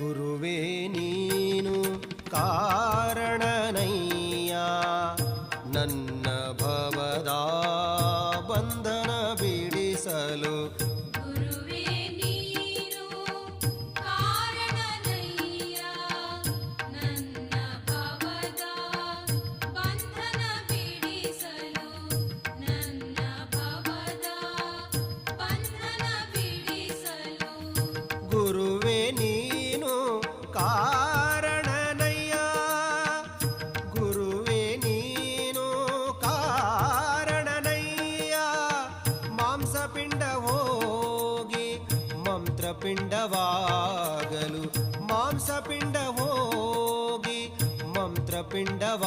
ಗುರುವೇ ನೀನು ಕಾರಣನಯ್ಯ. ನನ್ನ ಭವದ ಬಂಧನ ಬಿಡಿಸಲು ಮಾಂಸಪಿಂಡ ಹೋಗಿ ಮಂತ್ರಪಿಂಡವಾಗಲು ಮಾಂಸಪಿಂಡ ಹೋಗಿ ಮಂತ್ರಪಿಂಡವಾಗಲು